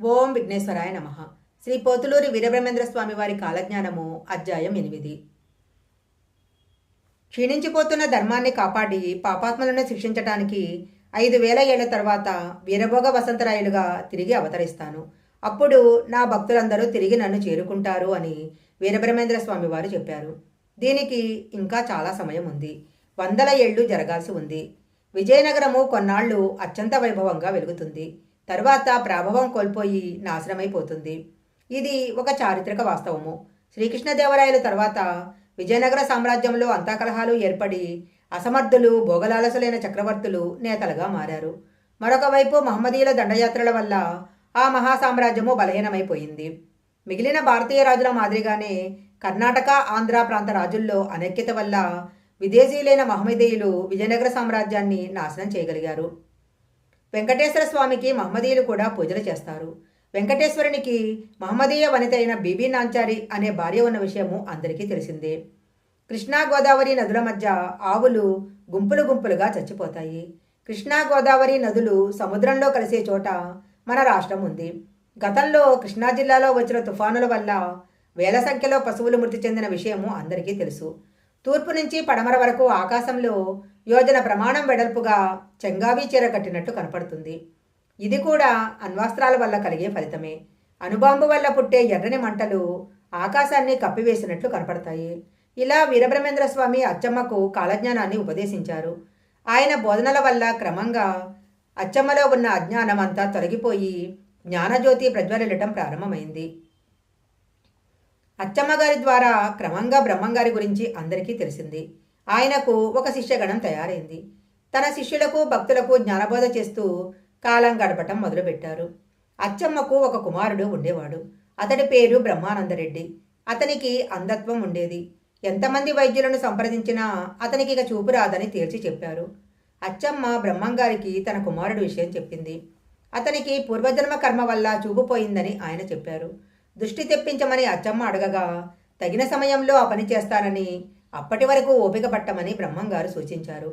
ఓం విఘ్నేశ్వరాయ నమ. శ్రీ పోతులూరి వీరబ్రహ్మేంద్ర స్వామి వారి కాలజ్ఞానము అధ్యాయం ఎనిమిది. క్షీణించిపోతున్న ధర్మాన్ని కాపాడి పాపాత్మలను శిక్షించటానికి ఐదు వేల ఏళ్ళ తర్వాత వీరభోగ వసంతరాయులుగా తిరిగి అవతరిస్తాను. అప్పుడు నా భక్తులందరూ తిరిగి నన్ను చేరుకుంటారు అని వీరబ్రహ్మేంద్ర స్వామి వారు చెప్పారు. దీనికి ఇంకా చాలా సమయం ఉంది. వందల ఏళ్ళు జరగాల్సి ఉంది. విజయనగరము కొన్నాళ్ళు అత్యంత వైభవంగా వెలుగుతుంది. తర్వాత ప్రాభవం కోల్పోయి నాశనమైపోతుంది. ఇది ఒక చారిత్రక వాస్తవము. శ్రీకృష్ణదేవరాయల తర్వాత విజయనగర సామ్రాజ్యంలో అంతాకలహాలు ఏర్పడి అసమర్థులు భోగలాలసులైన చక్రవర్తులు నేతలుగా మారారు. మరొక వైపు మహమ్మదీయుల దండయాత్రల వల్ల ఆ మహాసామ్రాజ్యము బలహీనమైపోయింది. మిగిలిన భారతీయ రాజుల మాదిరిగానే కర్ణాటక ఆంధ్ర ప్రాంత రాజుల్లో అనైక్యత వల్ల విదేశీయులైన మహమ్మదీయులు విజయనగర సామ్రాజ్యాన్ని నాశనం చేయగలిగారు. వెంకటేశ్వర స్వామికి మహమ్మదీయులు కూడా పూజలు చేస్తారు. వెంకటేశ్వరునికి మహమ్మదీయ వనిత అయిన బీబీ నాంచారి అనే భార్య ఉన్న విషయము అందరికీ తెలిసిందే. కృష్ణా గోదావరి నదుల మధ్య ఆవులు గుంపులు గుంపులుగా చచ్చిపోతాయి. కృష్ణా గోదావరి నదులు సముద్రంలో కలిసే చోట మన రాష్ట్రం ఉంది. గతంలో కృష్ణా జిల్లాలో వచ్చిన తుఫానుల వల్ల వేల సంఖ్యలో పశువులు మృతి చెందిన విషయము అందరికీ తెలుసు. తూర్పు నుంచి పడమర వరకు ఆకాశంలో యోజన ప్రమాణం వెడల్పుగా చెంగావి చీర కట్టినట్టు కనపడుతుంది. ఇది కూడా అణ్వాస్త్రాల వల్ల కలిగే ఫలితమే. అణుబాంబు వల్ల పుట్టే ఎర్రని మంటలు ఆకాశాన్ని కప్పివేసినట్లు కనపడతాయి. ఇలా వీరబ్రహ్మేంద్ర స్వామి అచ్చమ్మకు కాలజ్ఞానాన్ని ఉపదేశించారు. ఆయన బోధనల వల్ల క్రమంగా అచ్చమ్మలో ఉన్న అజ్ఞానం అంతా తొలగిపోయి జ్ఞానజ్యోతి ప్రజ్వలిల్లటం ప్రారంభమైంది. అచ్చమ్మగారి ద్వారా క్రమంగా బ్రహ్మంగారి గురించి అందరికీ తెలిసింది. ఆయనకు ఒక శిష్యగణం తయారైంది. తన శిష్యులకు భక్తులకు జ్ఞానబోధ చేస్తూ కాలం గడపటం మొదలుపెట్టారు. అచ్చమ్మకు ఒక కుమారుడు ఉండేవాడు. అతడి పేరు బ్రహ్మానందరెడ్డి. అతనికి అంధత్వం ఉండేది. ఎంతమంది వైద్యులను సంప్రదించినా అతనికి ఇక చూపు రాదని తేల్చి చెప్పారు. అచ్చమ్మ బ్రహ్మంగారికి తన కుమారుడు విషయం చెప్పింది. అతనికి పూర్వజన్మ కర్మ వల్ల చూపు పోయిందని ఆయన చెప్పారు. దృష్టి తెప్పించమని అచ్చమ్మ అడగగా తగిన సమయంలో ఆ పని చేస్తానని అప్పటి వరకు ఓపిక పట్టమని బ్రహ్మంగారు సూచించారు.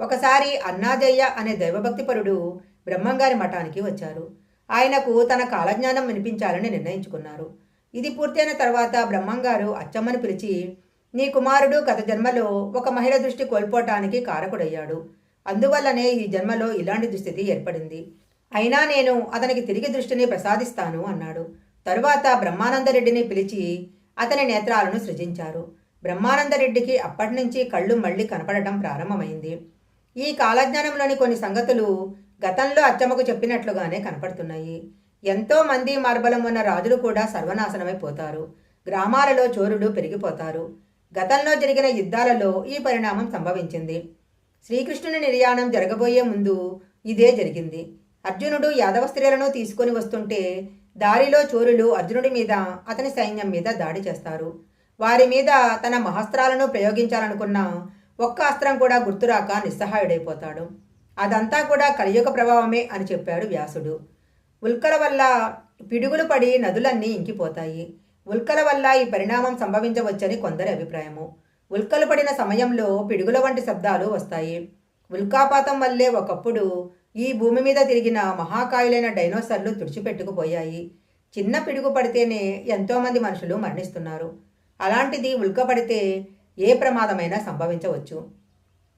ఒకసారి అన్నాజయ్య అనే దైవభక్తిపరుడు బ్రహ్మంగారి మఠానికి వచ్చారు. ఆయనకు తన కాలజ్ఞానం వినిపించాలని నిర్ణయించుకున్నారు. ఇది పూర్తయిన తర్వాత బ్రహ్మంగారు అచ్చమ్మను పిలిచి నీ కుమారుడు గత జన్మలో ఒక మహిళ దృష్టి కోల్పోవటానికి కారకుడయ్యాడు. అందువల్లనే ఈ జన్మలో ఇలాంటి దుస్థితి ఏర్పడింది. అయినా నేను అతనికి తిరిగి దృష్టిని ప్రసాదిస్తాను అన్నాడు. తరువాత బ్రహ్మానందరెడ్డిని పిలిచి అతని నేత్రాలను సృజించారు. బ్రహ్మానందరెడ్డికి అప్పటి నుంచి కళ్ళు మళ్ళీ కనపడటం ప్రారంభమైంది. ఈ కాలజ్ఞానంలోని కొన్ని సంగతులు గతంలో అచ్చమ్మకు చెప్పినట్లుగానే కనపడుతున్నాయి. ఎంతో మంది మార్బలం ఉన్న రాజులు కూడా సర్వనాశనమైపోతారు గ్రామాలలో చోరుడు పెరిగిపోతారు. గతంలో జరిగిన యుద్ధాలలో ఈ పరిణామం సంభవించింది. శ్రీకృష్ణుని నిర్యాణం జరగబోయే ముందు ఇదే జరిగింది. అర్జునుడు యాదవ స్త్రీలను తీసుకొని వస్తుంటే దారిలో చోరులు అర్జునుడి మీద అతని సైన్యం మీద దాడి చేస్తారు. వారి మీద తన మహస్త్రాలను ప్రయోగించాలనుకున్న ఒక్క అస్త్రం కూడా గుర్తురాక నిస్సహాయుడైపోతాడు. అదంతా కూడా కలియుగ ప్రభావమే అని చెప్పాడు వ్యాసుడు. ఉల్కల వల్ల పిడుగులు పడి నదులన్నీ ఇంకిపోతాయి. ఉల్కల వల్ల ఈ పరిణామం సంభవించవచ్చని కొందరి అభిప్రాయము. ఉల్కలు పడిన సమయంలో పిడుగుల వంటి శబ్దాలు వస్తాయి. ఉల్కాపాతం వల్లే ఒకప్పుడు ఈ భూమి మీద తిరిగిన మహాకాయులైన డైనోసర్లు తుడిచిపెట్టుకుపోయాయి. చిన్న పిడుగు పడితేనే ఎంతోమంది మనుషులు మరణిస్తున్నారు. అలాంటిది ఉల్కపడితే ఏ ప్రమాదమైనా సంభవించవచ్చు.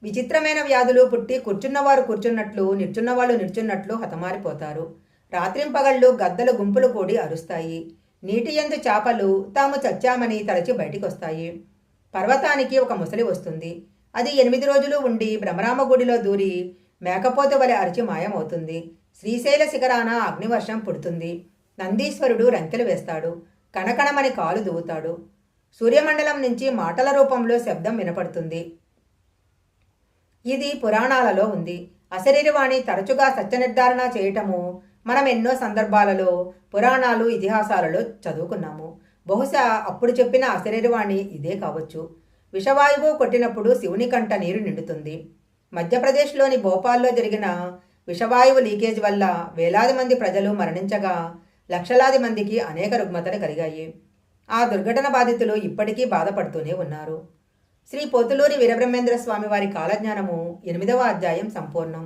విచిత్రమైన వ్యాధులు పుట్టి కూర్చున్నవారు కూర్చున్నట్లు నిల్చున్నవాళ్ళు నిల్చున్నట్లు హతమారిపోతారు. రాత్రింపగళ్ళు గద్దలు గుంపులు కూడి అరుస్తాయి. నీటి ఎందు చేపలు తాము చచ్చామని తలచి బయటికొస్తాయి. పర్వతానికి ఒక ముసలి వస్తుంది. అది ఎనిమిది రోజులు ఉండి భ్రమరామగుడిలో దూరి మేకపోతు వలె అరిచి మాయమవుతుంది. శ్రీశైల శిఖరాన అగ్నివర్షం పుడుతుంది. నందీశ్వరుడు రంకెలు వేస్తాడు. కణకణమని కాలు దువ్వుతాడు సూర్యమండలం నుంచి మాటల రూపంలో శబ్దం వినపడుతుంది. ఇది పురాణాలలో ఉంది. అశరీరవాణి తరచుగా సత్యనిర్ధారణ చేయటము మనం ఎన్నో సందర్భాలలో పురాణాలు ఇతిహాసాలలో చదువుకున్నాము. బహుశా అప్పుడు చెప్పిన అశరీరవాణి ఇదే కావచ్చు. విషవాయువు కొట్టినప్పుడు శివుని కంట నీరు నిండుతుంది. మధ్యప్రదేశ్లోని భోపాల్లో జరిగిన విషవాయువు లీకేజ్ వల్ల వేలాది మంది ప్రజలు మరణించగా లక్షలాది మందికి అనేక రుగ్మతలు కలిగాయి. ఆ దుర్ఘటన బాధితులు ఇప్పటికీ బాధపడుతూనే ఉన్నారు. శ్రీ పోతులూరి వీరబ్రహ్మేంద్ర స్వామి వారి కాలజ్ఞానము ఎనిమిదవ అధ్యాయం సంపూర్ణం.